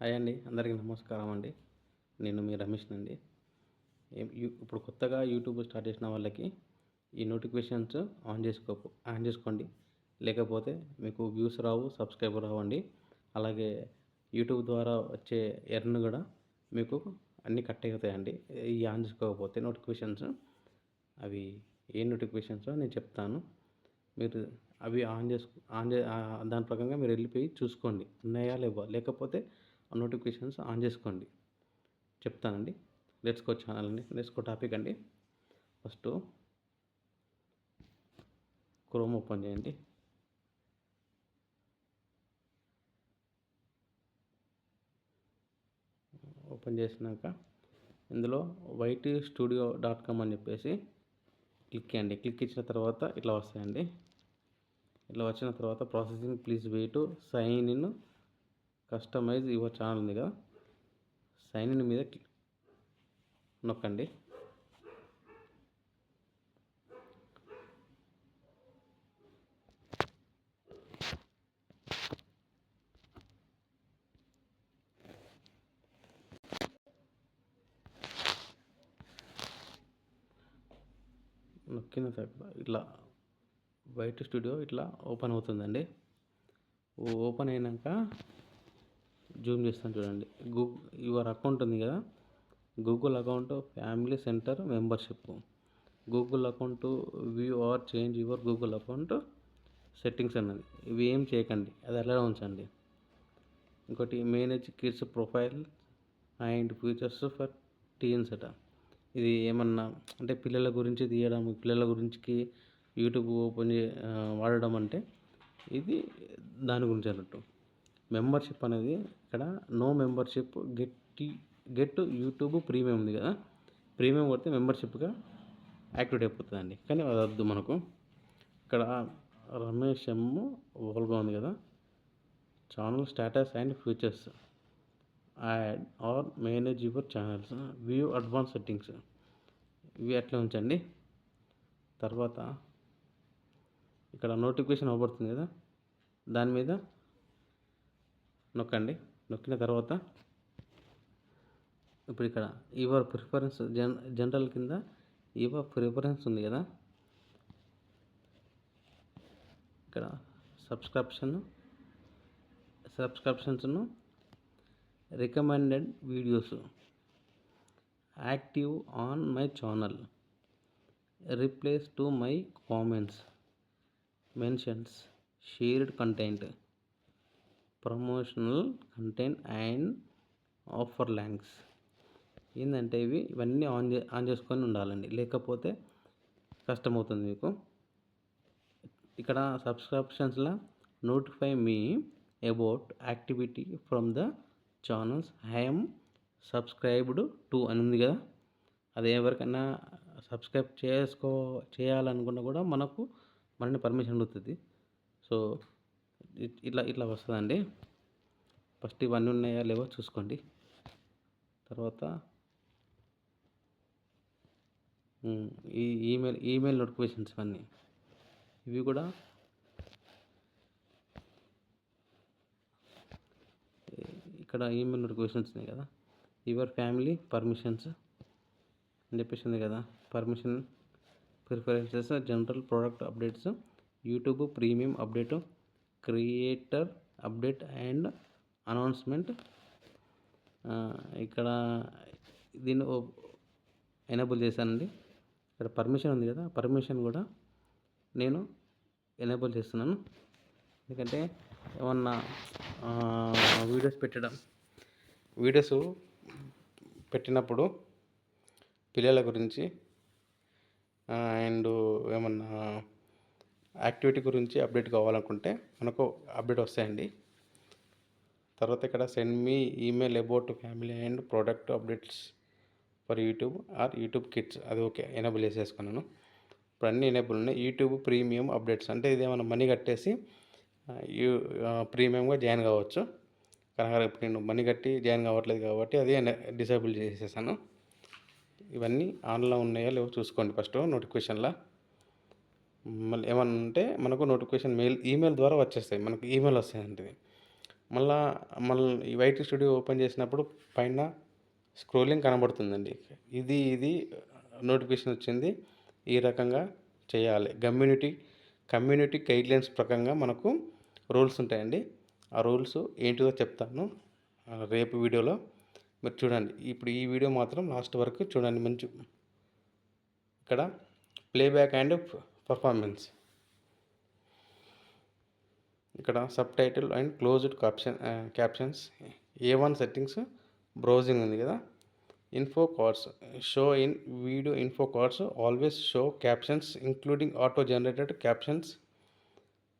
Hi అండి అందరికీ నమస్కారం అండి. నేను మీ రమేష్ అండి ఇప్పుడు కొత్తగా యూట్యూబ్ స్టార్ట్ చేసిన వాళ్ళకి ఈ నోటిఫికేషన్స్ ఆన్ చేసుకో ఆన్ చేసుకోండి. లేకపోతే మీకు వ్యూస్ రావు సబ్స్క్రైబర్ రావండి. అలాగే యూట్యూబ్ ద్వారా వచ్చే ఎర్న్ కూడా మీకు అన్నీ కట్ అవుతాయండి ఈ ఆన్ చేసుకోకపోతే నోటిఫికేషన్స్ అవి ఏ నోటిఫికేషన్స్ నేను చెప్తాను. మీరు అవి ఆన్ చేసుకు ఆన్ చే దాని ప్రకారంగా మీరు వెళ్ళిపోయి చూసుకోండి. ఉన్నాయా లేవా? లేకపోతే నోటిఫికేషన్స్ ఆన్ చేసుకోండి. చెప్తానండి. లెట్స్ కో ఛానల్ అండి. లెట్స్ కో టాపిక్ అండి. ఫస్ట్ క్రోమ్ ఓపెన్ చేయండి. ఓపెన్ చేసినాక ఇందులో వైట్ స్టూడియో డాట్ కామ్ అని చెప్పేసి క్లిక్ చేయండి. క్లిక్ ఇచ్చిన తర్వాత ఇట్లా వస్తాయండి. ఇట్లా వచ్చిన తర్వాత processing please wait sign in customize your channel ఉంది కదా. సైన్ ఇన్ మీద నొక్కండి. నొక్కిన తర్వాత ఇట్లా వైట్ స్టూడియో ఇట్లా ఓపెన్ అవుతుందండి. ఓపెన్ అయినాక జూమ్ చేస్తాను చూడండి. గూగుల్ యువర్ అకౌంట్ ఉంది కదా. Google account family centre membership. Google account view or change your Google account settings అన్నది. ఇవి ఏం చేయకండి. అది అలా ఉంచండి? ఇంకోటి manage kids profile and features for teens అట. ఇది ఏమన్నా అంటే పిల్లల గురించి తీయడం పిల్లల గురించి యూట్యూబ్ ఓపెన్ చే వాడడం అంటే ఇది దాని గురించి అన్నట్టు. మెంబర్షిప్ అనేది ఇక్కడ no membership get get YouTube premium ఉంది కదా. ప్రీమియం కొడితే మెంబర్షిప్గా యాక్టివేట్ అయిపోతుందండి. కానీ అది వద్దు మనకు. ఇక్కడ రమేష్ ఎమ్ ఓల్గా ఉంది కదా. Channel status and features add or manage your channels. View advance settings. ఇవి అట్లా ఉంచండి. తర్వాత ఇక్కడ నోటిఫికేషన్ అవబడుతుంది కదా? దాని మీద నొక్కండి. నొక్కిన తర్వాత ఇప్పుడు ఇక్కడ యువర్ ప్రిఫరెన్స్ జన్ జనరల్ కింద యువర్ ప్రిఫరెన్స్ ఉంది కదా? ఇక్కడ subscription సబ్స్క్రిప్షన్స్ను recommended videos active on my channel replies to my comments mentions shared content promotional content and offer links ఏంటంటే ఇవి ఇవన్నీ ఆన్ చే ఆన్ చేసుకొని ఉండాలండి. లేకపోతే కష్టమవుతుంది మీకు. ఇక్కడ సబ్స్క్రిప్షన్స్లో notify me about activity from the channels. I'm subscribed to అని ఉంది కదా. అది ఎవరికైనా సబ్స్క్రైబ్ చేసుకో చేయాలనుకున్నా కూడా మనకు మనని పర్మిషన్ అడుగుతుంది. సో ఇట్లా ఇట్లా వస్తుందండి. ఫస్ట్ ఇవన్నీ ఉన్నాయా లేవో చూసుకోండి. తర్వాత ఈ ఈమెయిల్ ఈమెయిల్ నోటిఫికేషన్స్ ఇవన్నీ. ఇవి కూడా ఇక్కడ ఈమెయిల్ నోటిఫికేషన్స్ ఉన్నాయి కదా. యువర్ ఫ్యామిలీ పర్మిషన్స్ అని చెప్పేసి ఉంది కదా. Permission preferences general product updates YouTube premium update creator update and announcement. ఇక్కడ దీన్ని ఎనేబుల్ చేశానండి. ఇక్కడ పర్మిషన్ ఉంది కదా పర్మిషన్ కూడా నేను ఎనేబుల్ చేస్తున్నాను. ఎందుకంటే ఏమన్నా వీడియోస్ పెట్టడం వీడియోస్ పెట్టినప్పుడు పిల్లల గురించి అండ్ ఏమన్నా యాక్టివిటీ గురించి అప్డేట్ కావాలనుకుంటే మనకు అప్డేట్ వస్తాయండి. తర్వాత ఇక్కడ send me email about family and product updates for YouTube or YouTube kids అది ఓకే ఎనేబుల్ చేసేసుకున్నాను. ఇప్పుడు అన్నీ ఎనేబుల్ ఉన్నాయి. యూట్యూబ్ ప్రీమియం అప్డేట్స్ అంటే ఇది ఏమైనా మనీ కట్టేసి యూ ప్రీమియంగా జాయిన్ కావచ్చు. కనుక ఇప్పుడు నేను మనీ కట్టి జాయిన్ కావట్లేదు కాబట్టి అది డిసేబుల్ చేసేసాను. ఇవన్నీ ఆన్లో ఉన్నాయా లేవో చూసుకోండి ఫస్ట్ నోటిఫికేషన్లో. మళ్ళీ ఏమన్నా ఉంటే మనకు నోటిఫికేషన్ మెయిల్ ఈమెయిల్ ద్వారా వచ్చేస్తాయి. మనకు ఈమెయిల్ వస్తాయండి మళ్ళా మళ్ళీ ఈ వైట్ స్టూడియో ఓపెన్ చేసినప్పుడు పైన స్క్రోలింగ్ కనబడుతుందండి. ఇది ఇది నోటిఫికేషన్ వచ్చింది. ఈ రకంగా చేయాలి. కమ్యూనిటీ కమ్యూనిటీ గైడ్లైన్స్ ప్రకారంగా మనకు రూల్స్ ఉంటాయండి. ఆ రూల్స్ ఏంటిదో చెప్తాను. రేపు వీడియోలో మీరు చూడండి ఇప్పుడు ఈ వీడియో మాత్రం లాస్ట్ వరకు చూడండి మంచి ఇక్కడ ప్లేబ్యాక్ అండ్ పర్ఫార్మెన్స్. ఇక్కడ subtitle and closed caption captions. A one settings browsing ఉంది కదా. Info cards show in video info cards always show captions including auto generated captions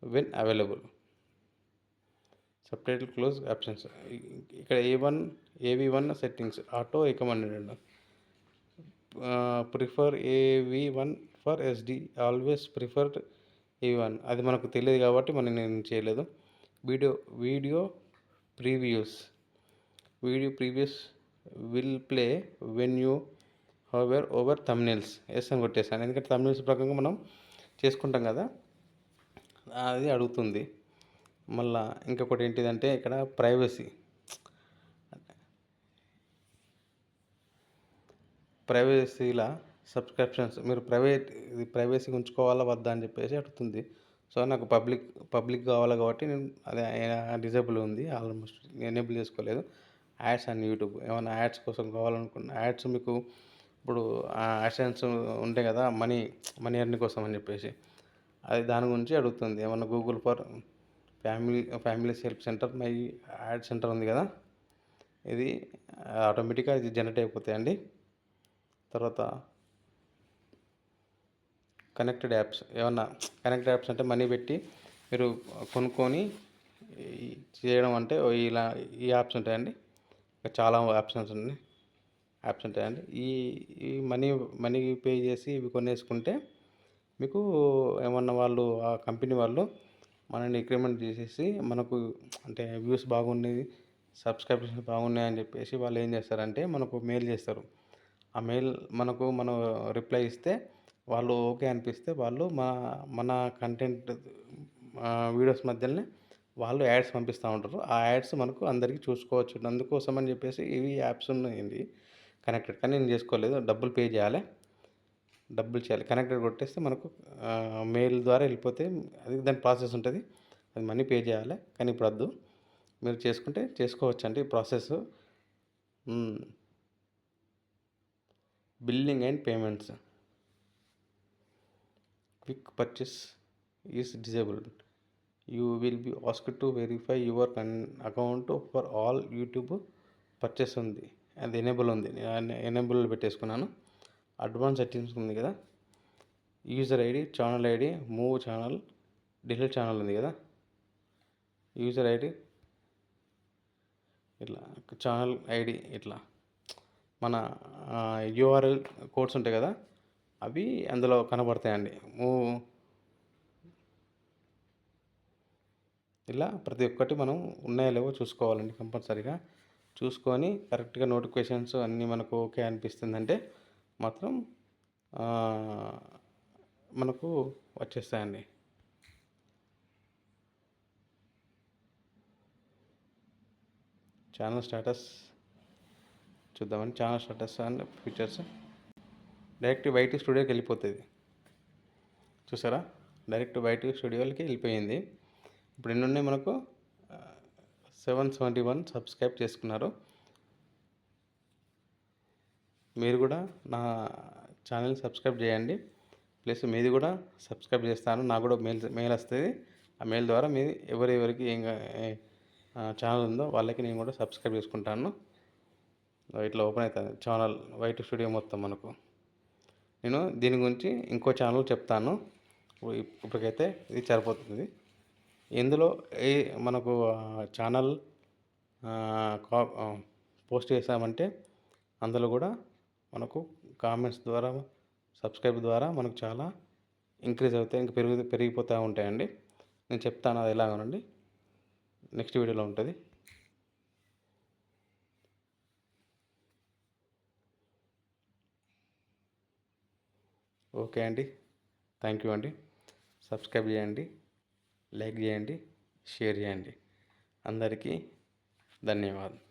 when available. Subtitle close options ఇక్కడ A one AV one settings auto recommended prefer AV one for SD always preferred AV one అది మనకు తెలియదు కాబట్టి మనం నేను చేయలేదు. Video video previews video previews will play when you hover over thumbnails yes అని కొట్టేసాను ఎందుకంటే తమ్నెల్స్ ప్రకారంగా మనం చేసుకుంటాం కదా. అది అడుగుతుంది. మళ్ళా ఇంకొకటి ఏంటిదంటే ఇక్కడ ప్రైవసీ. ప్రైవసీల సబ్స్క్రిప్షన్స్. మీరు ప్రైవేట్ ఇది ప్రైవసీ ఉంచుకోవాలా వద్దా అని చెప్పేసి అడుగుతుంది. సో నాకు పబ్లిక్ పబ్లిక్ కావాలి కాబట్టి నేను అదే డిజేబుల్ ఉంది ఆల్మోస్ట్ ఎనేబుల్ చేసుకోలేదు. Ads and YouTube. ఏమైనా యాడ్స్ కోసం కావాలనుకున్న యాడ్స్ మీకు ఇప్పుడు యాడ్సెన్స్ ఉంటాయి కదా మనీ మనీ ఎర్నింగ్ కోసం అని చెప్పేసి. అది దాని గురించి అడుగుతుంది. ఏమన్నా Google for family family help centre my ad centre ఉంది కదా? ఇది ఆటోమేటిక్గా ఇది జనరేట్ అయిపోతాయండి. తర్వాత కనెక్టెడ్ యాప్స్ ఏమన్నా కనెక్టెడ్ యాప్స్ అంటే మనీ పెట్టి మీరు కొనుక్కొని చేయడం అంటే ఇలా ఈ యాప్స్ ఉంటాయండి. ఇంకా చాలా ఆప్షన్స్ ఉన్నాయి యాప్స్ ఉంటాయండి. ఈ ఈ మనీ మనీ పే చేసి ఇవి కొనేసుకుంటే మీకు ఏమన్నా వాళ్ళు ఆ కంపెనీ వాళ్ళు మనల్ని ఇంక్రిమెంట్ చేసేసి మనకు అంటే వ్యూస్ బాగున్నాయి సబ్స్క్రిప్షన్స్ బాగున్నాయి అని చెప్పేసి వాళ్ళు ఏం చేస్తారంటే మనకు మెయిల్ చేస్తారు. ఆ మెయిల్ మనకు మనం రిప్లై ఇస్తే వాళ్ళు ఓకే అనిపిస్తే వాళ్ళు మన మన కంటెంట్ వీడియోస్ మధ్యలోనే వాళ్ళు యాడ్స్ పంపిస్తూ ఉంటారు. ఆ యాడ్స్ మనకు అందరికీ చూసుకోవచ్చు. అందుకోసం అని చెప్పేసి ఇవి యాప్స్ ఉన్నాయండి కనెక్టెడ్ కానీ నేను చేసుకోలేదు. డబ్బులు పే చేయాలి. డబ్బులు చేయాలి. కనెక్టెడ్ కొట్టేస్తే మనకు మెయిల్ ద్వారా వెళ్ళిపోతే అది దాని ప్రాసెస్ ఉంటుంది. అది మనీ పే చేయాలి. కానీ ఇప్పుడు వద్దు. మీరు చేసుకుంటే చేసుకోవచ్చు అండి ఈ process. Billing and payments. Quick purchase is disabled. You will be ask to verify your కన్ account for all YouTube purchase ఉంది. అది ఎనేబుల్ ఉంది. ఎనేబుల్ పెట్టేసుకున్నాను. అడ్వాన్స్ సెట్టింగ్స్ ఉంది కదా? User ID channel ID move channel delete channel ఉంది కదా? User ID ఇట్లా ఛానల్ ఐడి ఇట్లా. మన యూఆర్ఎల్ కోడ్స్ ఉంటాయి కదా? అవి అందులో కనబడతాయండి. మూవ్ ఇలా ప్రతి ఒక్కటి మనం ఉన్నాయో లేవో చూసుకోవాలండి కంపల్సరీగా. చూసుకొని కరెక్ట్గా నోటిఫికేషన్స్ అన్నీ మనకు ఓకే అనిపిస్తుందంటే మాత్రం మనకు వచ్చేస్తాయండి. ఛానల్ స్టేటస్ చూద్దామండి. Channel status and features. Direct బయట స్టూడియోకి వెళ్ళిపోతుంది. చూసారా? డైరెక్ట్ బయట స్టూడియోకి వెళ్ళిపోయింది. ఇప్పుడు ఎన్నున్నాయి మనకు? సెవెన్ సెవెంటీ వన్ సబ్స్క్రైబ్ చేసుకున్నారు. మీరు కూడా నా ఛానల్ సబ్స్క్రైబ్ చేయండి. ప్లస్ మీది కూడా సబ్స్క్రైబ్ చేస్తాను. నాకు కూడా మెయిల్ మెయిల్ వస్తుంది. ఆ మెయిల్ ద్వారా మీది ఎవరెవరికి ఏం ఛానల్ ఉందో వాళ్ళకి నేను కూడా సబ్స్క్రైబ్ చేసుకుంటాను. ఇట్లా ఓపెన్ అవుతుంది ఛానల్ వైట్ స్టూడియో మొత్తం మనకు. నేను దీని గురించి ఇంకో ఛానల్ చెప్తాను. ఇప్పటికైతే ఇది సరిపోతుంది. ఇందులో ఏ మనకు ఛానల్ పోస్ట్ చేసామంటే అందులో కూడా మనకు కామెంట్స్ ద్వారా సబ్స్క్రైబ్ ద్వారా మనకు చాలా ఇంక్రీజ్ అవుతాయి ఇంకా పెరుగు పెరిగిపోతూ ఉంటాయండి. నేను చెప్తాను అది ఎలాగనండి నెక్స్ట్ వీడియోలో ఉంటుంది. ఓకే అండి. థ్యాంక్ యూ అండి. సబ్స్క్రైబ్ చేయండి లైక్ చేయండి షేర్ చేయండి. అందరికీ ధన్యవాదాలు.